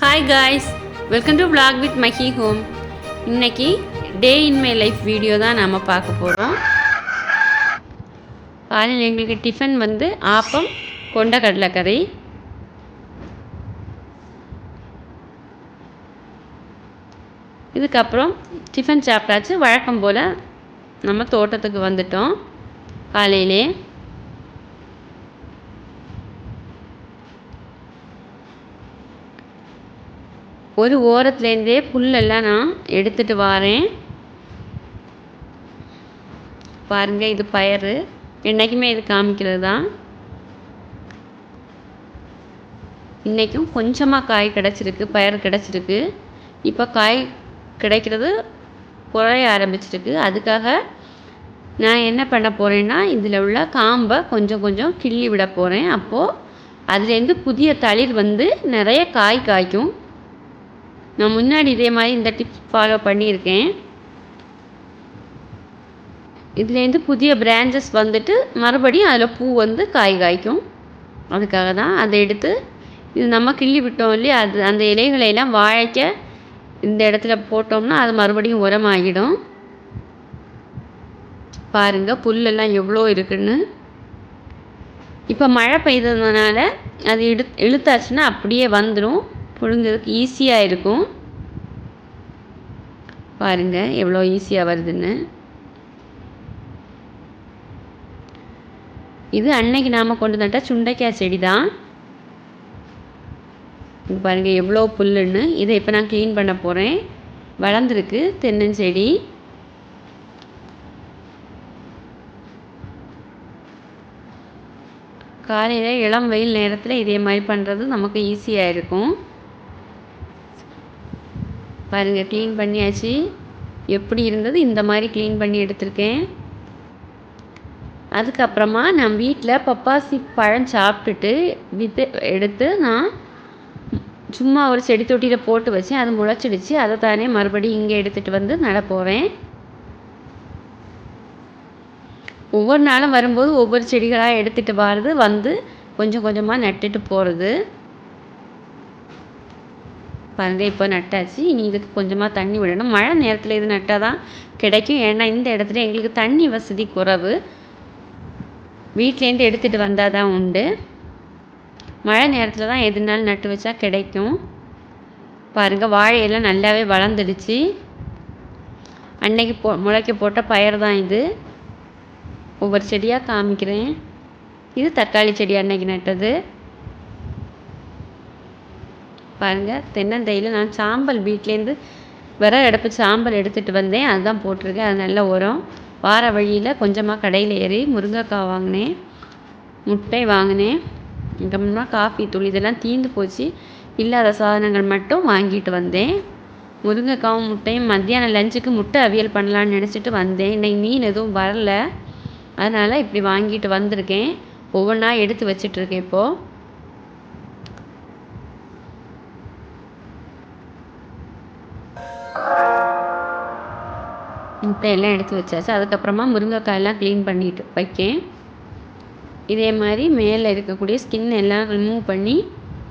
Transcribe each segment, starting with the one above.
Hi guys welcome to vlog with Mahi home இன்னைக்கு day in my life video தான் நாம் பார்க்க போகிறோம் காலையில் எங்களுக்கு டிஃபன் வந்து ஆப்பம் கொண்ட கடலைக்கறி. இதுக்கப்புறம் டிஃபன் சாப்பிட்டாச்சு. வழக்கம் போல் நம்ம தோட்டத்துக்கு வந்துட்டோம். காலையிலே. ஒரு ஓரத்துலேருந்தே புல்லெல்லாம் நான் எடுத்துகிட்டு வாரேன். பாருங்கள் இது பயிர் என்றைக்குமே இது காமிக்கிறது தான் இன்றைக்கும் கொஞ்சமாக காய் கிடச்சிருக்கு பயிர் கிடச்சிருக்கு. இப்போ காய் கிடைக்கிறது குறைய ஆரம்பிச்சிருக்கு. அதுக்காக நான் என்ன பண்ண போகிறேன்னா இதில் உள்ள காம்பை கொஞ்சம் கொஞ்சம் கிள்ளி விட போகிறேன் அப்போது அதுலேருந்து புதிய தளிர் வந்து நிறைய காய் காய்க்கும். நான் முன்னாடி இதே மாதிரி இந்த டிப்ஸ் ஃபாலோ பண்ணியிருக்கேன். இதுலேருந்து புதிய பிரான்ச்சஸ் வந்துட்டு மறுபடியும் அதில் பூ வந்து காய் காய்க்கும். அதுக்காக தான் அதை எடுத்து இது நம்ம கிள்ளி விட்டோம் இல்லையா? அது அந்த இலைகளையெல்லாம் வாழைக்க இந்த இடத்துல போட்டோம்னா அது மறுபடியும் உரமாகிடும். பாருங்கள் புல்லெல்லாம் எவ்வளோ இருக்குன்னு. இப்போ மழை பெய்ததுனால அது இழு இழுத்தாச்சுன்னா அப்படியே வந்துடும் புழுங்கிறதுக்கு ஈஸியாக இருக்கும். பாருங்கள் எவ்வளோ ஈஸியாக வருதுன்னு. இது அன்னைக்கு நாம் கொண்டு நட்ட சுண்டைக்காய் செடி தான் இங்க பாருங்கள் எவ்வளோ புல்லுன்னு. இதை இப்போ நான் க்ளீன் பண்ண போகிறேன் வளர்ந்துருக்கு தென்னஞ்செடி. காலையில் இளம் வெயில் நேரத்தில் இதே மாதிரி பண்ணுறது நமக்கு ஈஸியாக இருக்கும். பாருங்கள் க்ளீன் பண்ணியாச்சு. எப்படி இருந்தது? இந்த மாதிரி க்ளீன் பண்ணி எடுத்திருக்கேன். அதுக்கப்புறமா நான் வீட்டில் பப்பாசி பழம் சாப்பிட்டுட்டு வித்து எடுத்து நான் சும்மா ஒரு செடி தொட்டியில் போட்டு வச்சேன். அது முளைச்சிடுச்சு. அதை தானே மறுபடியும் இங்கே எடுத்துகிட்டு வந்து நட ஒவ்வொரு நாளும் வரும்போது ஒவ்வொரு செடிகளாக எடுத்துகிட்டு வர்றது வந்து கொஞ்சம் கொஞ்சமாக நட்டுட்டு போகிறது பாருங்க இப்போ நட்டாச்சு. இனி இதுக்கு கொஞ்சமாக தண்ணி விடணும். மழை நேரத்தில் இது நட்டால் தான் கிடைக்கும். ஏன்னா இந்த இடத்துல எங்களுக்கு தண்ணி வசதி குறைவு. வீட்லேருந்து எடுத்துகிட்டு வந்தால் தான் உண்டு. மழை நேரத்தில் தான் எதுனாலும் நட்டு வச்சா கிடைக்கும். பாருங்கள் வாழையெல்லாம் நல்லாவே வளர்ந்துடுச்சு. அன்னைக்கு போ முளைக்க போட்ட பயிர் தான் இது. ஒவ்வொரு செடியாக காமிக்கிறேன். இது தக்காளி செடி அன்னைக்கு நட்டது. பாருங்கள் தென்னந்தையில் நான் சாம்பல் வீட்லேருந்து வர இடப்பு சாம்பல் எடுத்துகிட்டு வந்தேன். அதுதான் போட்டிருக்கேன். அது நல்ல உரம். வார வழியில் கொஞ்சமாக கடையில் ஏறி முருங்கைக்காய் வாங்கினேன். முட்டை வாங்கினேன். அப்புறமா காஃபி தூள் இதெல்லாம் தீர்ந்து போச்சு. இல்லாத சாதனங்கள் மட்டும் வாங்கிட்டு வந்தேன். முருங்கைக்காவும் முட்டையும் மத்தியானம் லஞ்சுக்கு முட்டை அவியல் பண்ணலான்னு நினச்சிட்டு வந்தேன். இன்னைக்கு மீன் எதுவும் வரல. அதனால் இப்படி வாங்கிட்டு வந்திருக்கேன். ஒவ்வொன்றா எடுத்து வச்சிட்ருக்கேன் இப்போது முட்டையெல்லாம் எடுத்து வச்சாச்சு. அதுக்கப்புறமா முருங்கைக்காயெல்லாம் க்ளீன் பண்ணிட்டு வைக்கேன். இதே மாதிரி மேலே இருக்கக்கூடிய ஸ்கின் எல்லாம் ரிமூவ் பண்ணி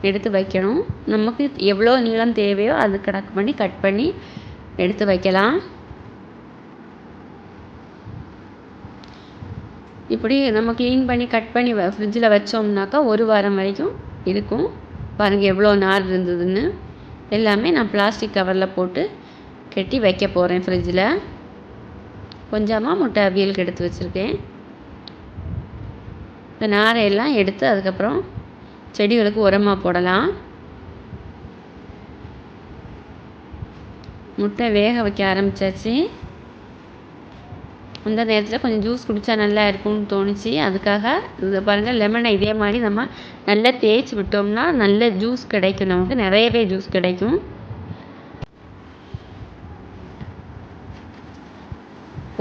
எடுத்து வைக்கணும். நமக்கு எவ்வளோ நீளம் தேவையோ அது கணக்கு பண்ணி கட் பண்ணி எடுத்து வைக்கலாம். இப்படி நம்ம க்ளீன் பண்ணி கட் பண்ணி ஃப்ரிட்ஜில் வச்சோம்னாக்கா ஒரு வாரம் வரைக்கும் இருக்கும். பாருங்கள் எவ்வளோ நார் இருந்ததுன்னு. எல்லாமே நான் பிளாஸ்டிக் கவரில் போட்டு கட்டி வைக்க போகிறேன் ஃப்ரிட்ஜில் கொஞ்சமாக முட்டை அவியலுக்கு எடுத்து வச்சுருக்கேன். இந்த நாரையெல்லாம் எடுத்து அதுக்கப்புறம் செடிகளுக்கு உரமாக போடலாம். முட்டை வேக வைக்க ஆரம்பித்தாச்சு அந்த நேரத்தில் கொஞ்சம் ஜூஸ் குடித்தா நல்லா இருக்கும்னு தோணுச்சு. அதுக்காக இது பாருங்கள் லெமனை இதே மாதிரி நம்ம நல்லா தேய்ச்சி விட்டோம்னா நல்ல ஜூஸ் கிடைக்கும். நமக்கு நிறையவே ஜூஸ் கிடைக்கும்.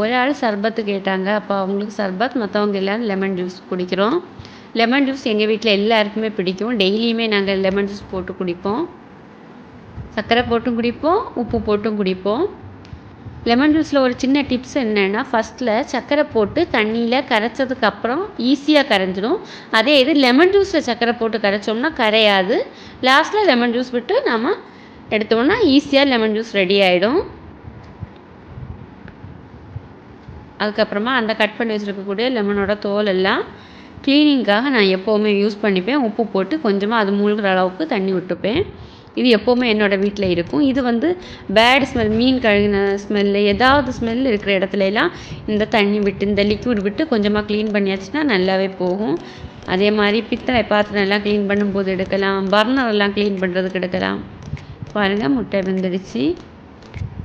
ஒரு ஆள் சர்பத்து கேட்டாங்க. அப்போ அவங்களுக்கு சர்பத் மற்றவங்க எல்லோரும் லெமன் ஜூஸ் குடிக்கிறோம். லெமன் ஜூஸ் எங்கள் வீட்டில் எல்லாருக்குமே பிடிக்கும். டெய்லியுமே நாங்கள் லெமன் ஜூஸ் போட்டு குடிப்போம். சர்க்கரை போட்டும் குடிப்போம். உப்பு போட்டும் குடிப்போம். லெமன் ஜூஸில் ஒரு சின்ன டிப்ஸ் என்னென்னா ஃபஸ்ட்டில் சர்க்கரை போட்டு தண்ணியில் கரைச்சதுக்கப்புறம் ஈஸியாக கரைஞ்சிடும் அதே இது லெமன் ஜூஸில் சர்க்கரை போட்டு கரைச்சோம்னா கரையாது. லாஸ்ட்டில் லெமன் ஜூஸ் விட்டு நம்ம எடுத்தோம்னா ஈஸியாக லெமன் ஜூஸ் ரெடி ஆகிடும் அதுக்கப்புறமா அந்த கட் பண்ணி வச்சுருக்கக்கூடிய லெமனோட தோல் எல்லாம் க்ளீனிங்காக நான் எப்போவுமே யூஸ் பண்ணிப்பேன். உப்பு போட்டு கொஞ்சமாக அது மூழ்கிற அளவுக்கு தண்ணி விட்டுப்பேன். இது எப்போவுமே என்னோடய வீட்டில் இருக்கும். இது வந்து பேட் ஸ்மெல் மீன் கழுகின ஸ்மெல்லு ஏதாவது ஸ்மெல் இருக்கிற இடத்துல எல்லாம் இந்த தண்ணி விட்டு இந்த லிக்விட் விட்டு கொஞ்சமாக க்ளீன் பண்ணியாச்சுன்னா நல்லாவே போகும். அதே மாதிரி பித்தளை பாத்திரம் எல்லாம் க்ளீன் பண்ணும்போது எடுக்கலாம். பர்னர் எல்லாம் க்ளீன் பண்ணுறதுக்கு எடுக்கலாம். பாருங்கள் முட்டை வெந்துடுச்சு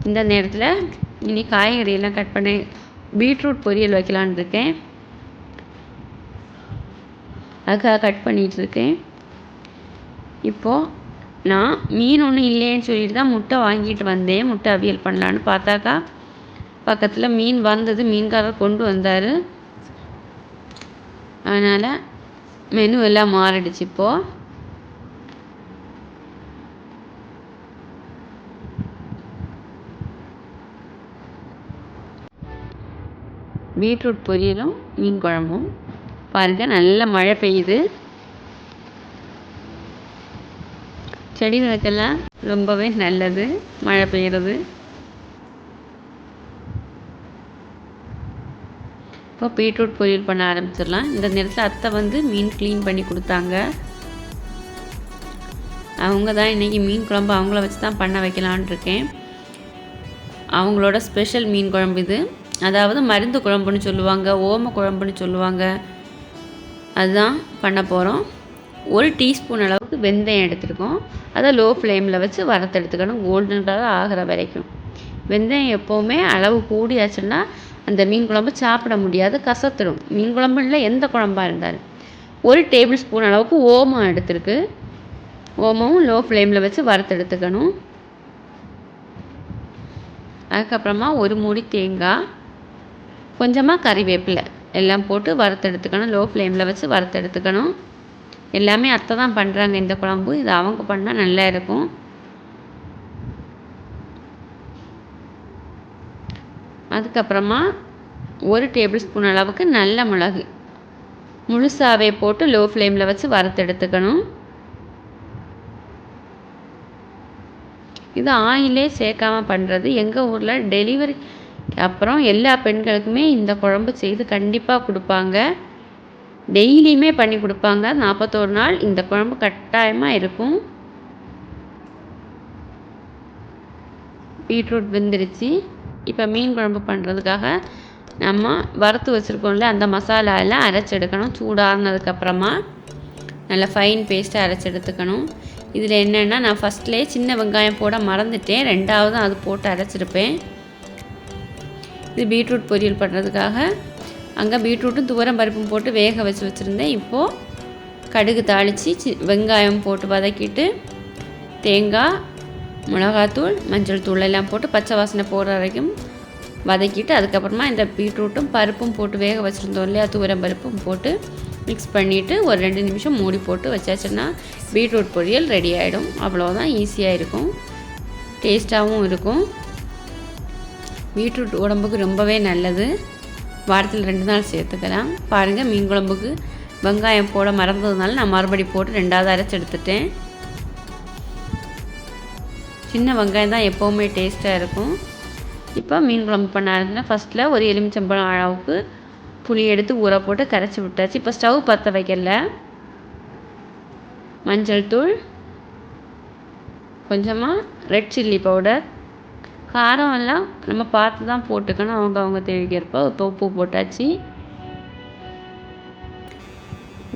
இந்த நேரத்தில் இனி காய்கறியெல்லாம் கட் பண்ணி பீட்ரூட் பொரியல் வைக்கலான்னு இருக்கேன். அதுக்காக கட் பண்ணிகிட்ருக்கேன் இப்போது நான் மீன் ஒன்றும் இல்லைன்னு சொல்லிட்டு தான் முட்டை வாங்கிட்டு வந்தேன். முட்டை அவியல் பண்ணலான்னு பார்த்தாக்கா பக்கத்தில் மீன் வந்தது மீன்காரர் கொண்டு வந்தார். அதனால் மெனு எல்லாம் மாறிடுச்சு இப்போது பீட்ரூட் பொரியலும் மீன் குழம்பும். பாருங்கள் நல்ல மழை பெய்யுது. செடிகளுக்கெல்லாம் ரொம்பவே நல்லது. மழை பெய்கிறது இப்போ பீட்ரூட் பொரியல் பண்ண ஆரம்பிச்சிடலாம். இந்த நேரத்தில் அத்தை வந்து மீன் க்ளீன் பண்ணி கொடுத்தாங்க. அவங்க தான் இன்றைக்கி மீன் குழம்பு அவங்கள வச்சு தான் பண்ண வைக்கலான் இருக்கேன். அவங்களோட ஸ்பெஷல் மீன் குழம்பு இது. அதாவது மருந்து குழம்புன்னு சொல்லுவாங்க ஓம குழம்புன்னு சொல்லுவாங்க. அதுதான் பண்ண போகிறோம் ஒரு டீஸ்பூன் அளவுக்கு வெந்தயம் எடுத்துருக்கோம். அதை லோ ஃப்ளேமில் வச்சு வறுத்து எடுத்துக்கணும். கோல்டன் கலர் ஆகிற வரைக்கும். வெந்தயம் எப்போவுமே அளவு கூடியாச்சுன்னா அந்த மீன் குழம்பு சாப்பிட முடியாது கசத்துடும். மீன் குழம்பு இல்லை எந்த குழம்பாக இருந்தாலும். ஒரு டேபிள் ஸ்பூன் அளவுக்கு ஓமம் எடுத்துருக்கு. ஓமமும் லோ ஃப்ளேமில் வச்சு வறுத்து எடுத்துக்கணும். அதுக்கப்புறமா ஒரு மூடி தேங்காய். கொஞ்சமாக கறிவேப்பிலை எல்லாம் போட்டு வறுத்து எடுத்துக்கணும். லோ ஃப்ளேமில் வச்சு வறுத்து எடுத்துக்கணும். எல்லாமே அத்தை தான் பண்ணுறாங்க இந்த குழம்பு. இது அவங்க பண்ணால் நல்லா இருக்கும். அதுக்கப்புறமா ஒரு டேபிள் ஸ்பூன் அளவுக்கு நல்ல மிளகு. முழுசாவே போட்டு லோ ஃப்ளேமில் வச்சு வறுத்து எடுத்துக்கணும். இது ஆயிலே சேர்க்காமல் பண்ணுறது எங்கள் ஊரில் டெலிவரி அப்புறம் எல்லா பெண்களுக்குமே இந்த குழம்பு செய்து கண்டிப்பாக கொடுப்பாங்க. டெய்லியுமே பண்ணி கொடுப்பாங்க. நாற்பத்தோரு நாள் இந்த குழம்பு கட்டாயமாக இருக்கும். பீட்ரூட் வெந்துருச்சு. இப்போ மீன் குழம்பு பண்ணுறதுக்காக நம்ம வறுத்து வச்சுருக்கோம்ல அந்த மசாலா எல்லாம் அரைச்சி எடுக்கணும் சூடானதுக்கப்புறமா நல்லா ஃபைன் பேஸ்ட்டாக அரைச்சி எடுத்துக்கணும் இதில் என்னென்னா நான் ஃபஸ்ட்லேயே சின்ன வெங்காயம் போட மறந்துட்டேன். ரெண்டாவது அது போட்டு அரைச்சிருப்பேன். இது பீட்ரூட் பொரியல் பண்ணுறதுக்காக. அங்கே பீட்ரூட்டும் துவரம் பருப்பும் போட்டு வேக வச்சு வச்சுருந்தேன். இப்போது கடுகு தாளித்து சி வெங்காயம் போட்டு வதக்கிட்டு தேங்காய் மிளகாத்தூள் மஞ்சள் தூள் எல்லாம் போட்டு பச்சை வாசனை போடுற வரைக்கும் வதக்கிட்டு அதுக்கப்புறமா இந்த பீட்ரூட்டும் பருப்பும் போட்டு வேக வச்சுருந்தோம் இல்லையா துவரம் பருப்பும் போட்டு மிக்ஸ் பண்ணிவிட்டு ஒரு ரெண்டு நிமிஷம் மூடி போட்டு வச்சாச்சுன்னா பீட்ரூட் பொரியல் ரெடி ஆகிடும் அவ்வளோதான் ஈஸியாக இருக்கும். டேஸ்ட்டாகவும் இருக்கும். பீட்ரூட் உடம்புக்கு ரொம்பவே நல்லது. வாரத்தில் ரெண்டு நாள் சேர்த்துக்கலாம். பாருங்கள் மீன் குழம்புக்கு வெங்காயம் போட மறந்ததுனால நான் மறுபடி போட்டு ரெண்டாவது அரைச்சி எடுத்துட்டேன். சின்ன வெங்காயம் தான் எப்போவுமே டேஸ்ட்டாக இருக்கும். இப்போ மீன் குழம்பு பண்ண ஆரம்பிச்சுன்னா ஃபஸ்ட்டில் ஒரு எலுமிச்சம்பழம் அளவுக்கு புளி எடுத்து ஊற போட்டு கரைச்சி விட்டாச்சு. இப்போ ஸ்டவ் பற்ற வைக்கல. மஞ்சள் தூள் கொஞ்சமாக ரெட் சில்லி பவுடர் காரம் எல்லாம் நம்ம பார்த்து தான் போட்டுக்கணும். அவங்க அவங்க தேவைக்கேற்ப இப்போ உப்பு போட்டாச்சு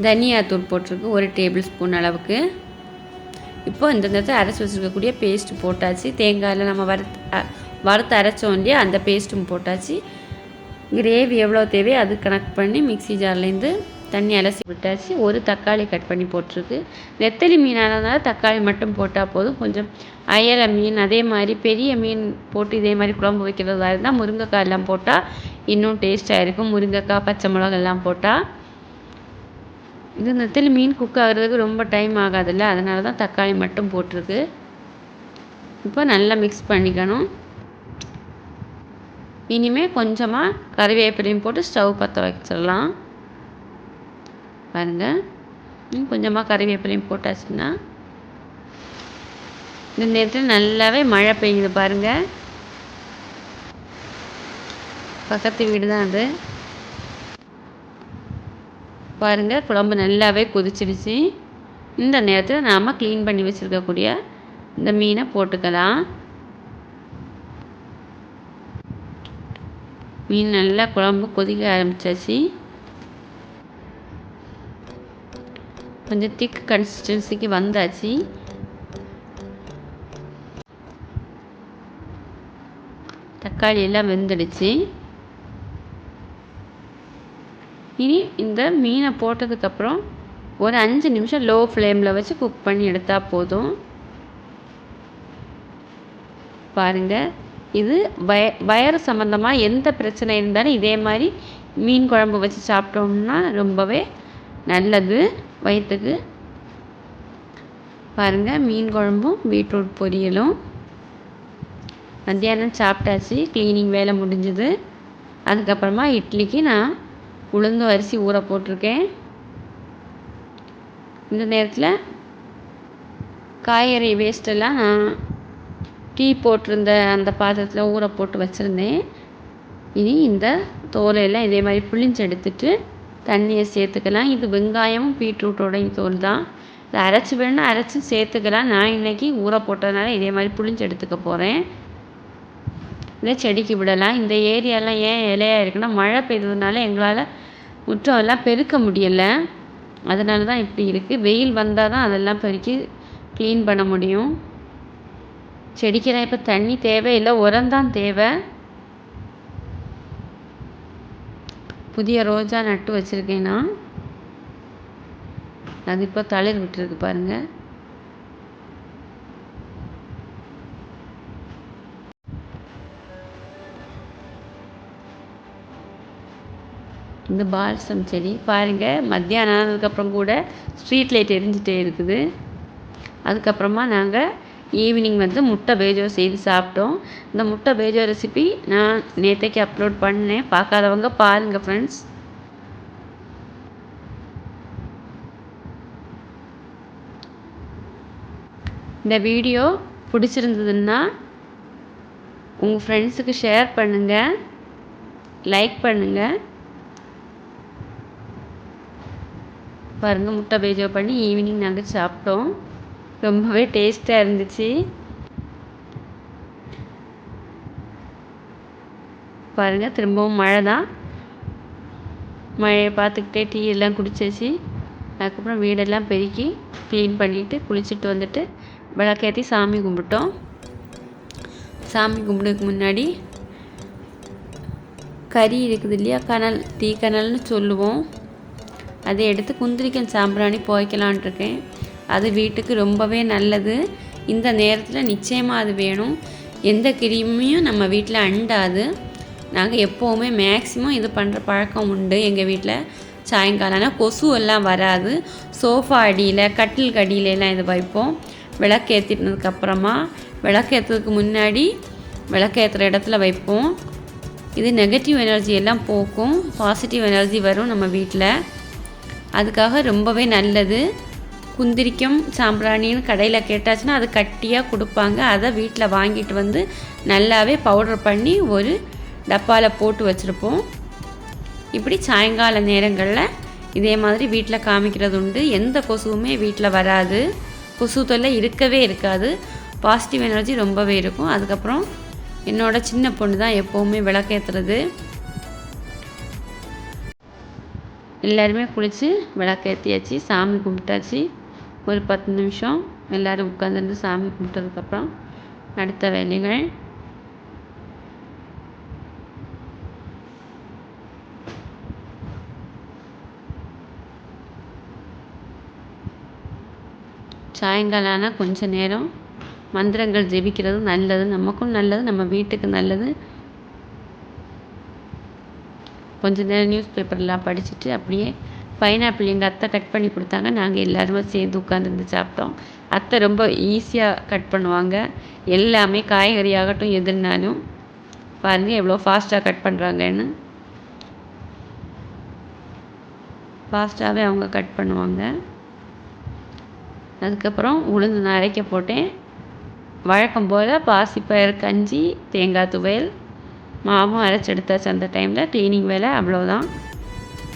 தனியாத்தூள் போட்டிருக்கு. ஒரு டேபிள் ஸ்பூன் அளவுக்கு. இப்போ இந்த நேரத்தில் அரைச்சி வச்சுருக்கக்கூடிய பேஸ்ட்டு போட்டாச்சு. தேங்காயில் நம்ம வறுத்து வறுத்து அரைச்சோம் இல்லையா? அந்த பேஸ்ட்டும் போட்டாச்சு. கிரேவி எவ்வளோ தேவையோ அது கனெக்ட் பண்ணி மிக்சி ஜார்லேருந்து தண்ணி அலசி விட்டாச்சு. ஒரு தக்காளி கட் பண்ணி போட்டிருக்கு. நெத்தலி இருந்தால் தக்காளி மட்டும் போட்டால் போதும். கொஞ்சம் அயல மீன் அதே மாதிரி பெரிய மீன் போட்டு இதே மாதிரி குழம்பு வைக்கிறதா இருந்தால் முருங்கைக்காய் எல்லாம் போட்டால் இன்னும் டேஸ்ட்டாக இருக்கும். முருங்கைக்காய் பச்சை மிளகா எல்லாம் போட்டால் இது நெத்தலி மீன் குக் ஆகிறதுக்கு ரொம்ப டைம் ஆகாதுல்ல. அதனால தான் தக்காளி மட்டும் போட்டிருக்கு. இப்போ நல்லா மிக்ஸ் பண்ணிக்கணும். இனிமேல் கொஞ்சமாக கறிவேப்பிலையும் போட்டு ஸ்டவ் பற்ற வச்சிடலாம். பாருங்கள் கொஞ்சமாக கறிவேப்பிலையும் போட்டாச்சுன்னா. இந்த நேரத்தில் நல்லாவே மழை பெய்யுது பாருங்கள் பக்கத்து வீடு தான் அது. பாருங்கள் குழம்பு நல்லாவே கொதிச்சிருச்சு. இந்த நேரத்தில் நாம் க்ளீன் பண்ணி வச்சுருக்கக்கூடிய இந்த மீனை போட்டுக்கலாம். மீன் நல்லா குழம்பு கொதிக்க ஆரம்பிச்சாச்சு. கொஞ்சம் திக் கன்சிஸ்டன்சிக்கு வந்தாச்சு. தக்காளி எல்லாம் வெந்துடுச்சு. இனி இந்த மீனை போட்டதுக்கப்புறம் ஒரு அஞ்சு நிமிஷம் லோ ஃப்ளேமில் வச்சு குக் பண்ணி எடுத்தால் போதும். பாருங்கள் இது வய வயறு சம்மந்தமாக எந்த பிரச்சனை இருந்தாலும் இதே மாதிரி மீன் குழம்பு வச்சு சாப்பிட்டோம்னா ரொம்பவே நல்லது. வயிற்றுக்கு பாருங்கள் மீன் குழம்பும் பீட்ரூட் பொரியலும். மத்தியானம் சாப்பிட்டாச்சு க்ளீனிங் வேலை முடிஞ்சுது. அதுக்கப்புறமா இட்லிக்கு நான் உளுந்து அரிசி ஊற போட்டிருக்கேன். இந்த நேரத்தில் காய்கறி வேஸ்ட்டெல்லாம் நான் டீ போட்டிருந்த அந்த பாத்திரத்தில் ஊற போட்டு வச்சுருந்தேன். இனி இந்த தோலையெல்லாம் இதே மாதிரி புளிஞ்சு எடுத்துகிட்டு தண்ணியை சேர்த்துக்கலாம். இது வெங்காயமும் பீட்ரூட்டோடைய தோல் தான். இதை அரைச்சி வேணுன்னா அரைச்சி சேர்த்துக்கலாம். நான் இன்றைக்கி ஊற போட்டதுனால இதே மாதிரி புளிஞ்சு எடுத்துக்க போகிறேன் இதை செடிக்கு விடலாம். இந்த ஏரியாலாம் ஏன் இலையாக இருக்குன்னா மழை பெய்ததுனால எங்களால் முற்றம் எல்லாம் பெருக்க முடியலை. அதனால தான் இப்படி இருக்குது வெயில் வந்தால் தான் அதெல்லாம் பெருக்கி க்ளீன் பண்ண முடியும். செடிக்கெல்லாம் இப்போ தண்ணி தேவையில்லை. உரம் தான் தேவை. புதிய ரோஜா நட்டு வச்சுருக்கேன்? நான் அது இப்போ தளிர் விட்டுருக்கு பாருங்கள் இந்த பால்சம் செடி பாருங்கள் மத்தியானம் ஆனதுக்கப்புறம் கூட ஸ்ட்ரீட் லைட் எரிஞ்சிட்டே இருக்குது. அதுக்கப்புறமா நாங்கள் ஈவினிங் வந்து முட்டை பேஜோ செய்து சாப்பிட்டோம். இந்த முட்டை பேஜோ ரெசிபி நான் நேற்றைக்கு அப்லோட் பண்ணேன். பார்க்காதவங்க பாருங்கள் ஃப்ரெண்ட்ஸ் இந்த வீடியோ பிடிச்சிருந்ததுன்னா உங்கள் ஃப்ரெண்ட்ஸுக்கு ஷேர் பண்ணுங்கள் லைக் பண்ணுங்கள் பாருங்கள் முட்டை பேஜோ பண்ணி ஈவினிங் நாங்கள் சாப்பிட்டோம். ரொம்பவே டேஸ்ட்டாக இருந்துச்சு. பாருங்கள் திரும்பவும் மழை தான் மழையை பார்த்துக்கிட்டே டீ எல்லாம் குடிச்சாச்சு. அதுக்கப்புறம் வீடெல்லாம் பெருக்கி க்ளீன் பண்ணிவிட்டு குளிச்சுட்டு வந்துட்டு விளக்கேற்றி சாமி கும்பிட்டோம். சாமி கும்பிடுறதுக்கு முன்னாடி கறி இருக்குது இல்லையா கனல் தீ கனல்னு சொல்லுவோம். அதை எடுத்து குந்திரிக்கன் சாம்பிராணி போய்க்கலான் இருக்கேன். அது வீட்டுக்கு ரொம்பவே நல்லது. இந்த நேரத்தில் நிச்சயமாக அது வேணும். எந்த கிருமியும் நம்ம வீட்டில் அண்டாது. நாங்கள் எப்போவுமே மேக்ஸிமம் இது பண்ணுற பழக்கம் உண்டு. எங்கள் வீட்டில் சாயங்காலம் ஆனால் கொசு எல்லாம் வராது. சோஃபா அடியில் கட்டில் கடியிலலாம் இது வைப்போம். விளக்கேற்றினதுக்கப்புறமா விளக்கேற்றதுக்கு முன்னாடி விளக்கேற்றுற இடத்துல வைப்போம். இது நெகட்டிவ் எனர்ஜி எல்லாம் போக்கும். பாசிட்டிவ் எனர்ஜி வரும் நம்ம வீட்டில் அதுக்காக ரொம்பவே நல்லது. குந்திரிக்கும் சாம்பிராணின்னு கடையில் கேட்டாச்சுன்னா அது கட்டியாக கொடுப்பாங்க. அதை வீட்டில் வாங்கிட்டு வந்து நல்லாவே பவுடர் பண்ணி ஒரு டப்பாவில் போட்டு வச்சுருப்போம். இப்படி சாயங்கால நேரங்களில் இதே மாதிரி வீட்டில் காமிக்கிறது உண்டு. எந்த கொசுவுமே வீட்டில் வராது. கொசு தொல்லை இருக்கவே இருக்காது. பாசிட்டிவ் எனர்ஜி ரொம்பவே இருக்கும். அதுக்கப்புறம் என்னோடய சின்ன பொண்ணு தான் எப்போவுமே விளக்கேற்றுறது எல்லாருமே குளித்து விளக்கேற்றியாச்சு சாமி கும்பிட்டாச்சு. ஒரு பத்து நிமிஷம் எல்லோரும் உட்காந்துருந்து சாமி கும்பிட்டதுக்கப்புறம் அடுத்த வேலைகள். சாயங்காலம் ஆனால் கொஞ்ச நேரம் மந்திரங்கள் ஜெபிக்கிறது நல்லது நமக்கும் நல்லது நம்ம வீட்டுக்கு நல்லது. கொஞ்ச நேரம் நியூஸ் பேப்பர்லாம் படிச்சுட்டு அப்படியே பைனாப்பிள் எங்கள் அத்தை கட் பண்ணி கொடுத்தாங்க. நாங்கள் எல்லாருமே சேர்ந்து உட்காந்துருந்து சாப்பிட்டோம். அத்தை ரொம்ப ஈஸியாக கட் பண்ணுவாங்க. எல்லாமே காய்கறி ஆகட்டும் எதுனாலும். பாருங்கள் எவ்வளோ ஃபாஸ்ட்டாக கட் பண்ணுறாங்கன்னு ஃபாஸ்ட்டாகவே அவங்க கட் பண்ணுவாங்க. அதுக்கப்புறம் உளுந்து நான் அரைக்க போட்டேன். வழக்கம் போல் பாசிப்பயர் கஞ்சி தேங்காய் துவையல் மாவும் அரைச்செடுத்தாச்சு அந்த டைமில் க்ளீனிங் வேலை அவ்வளோதான்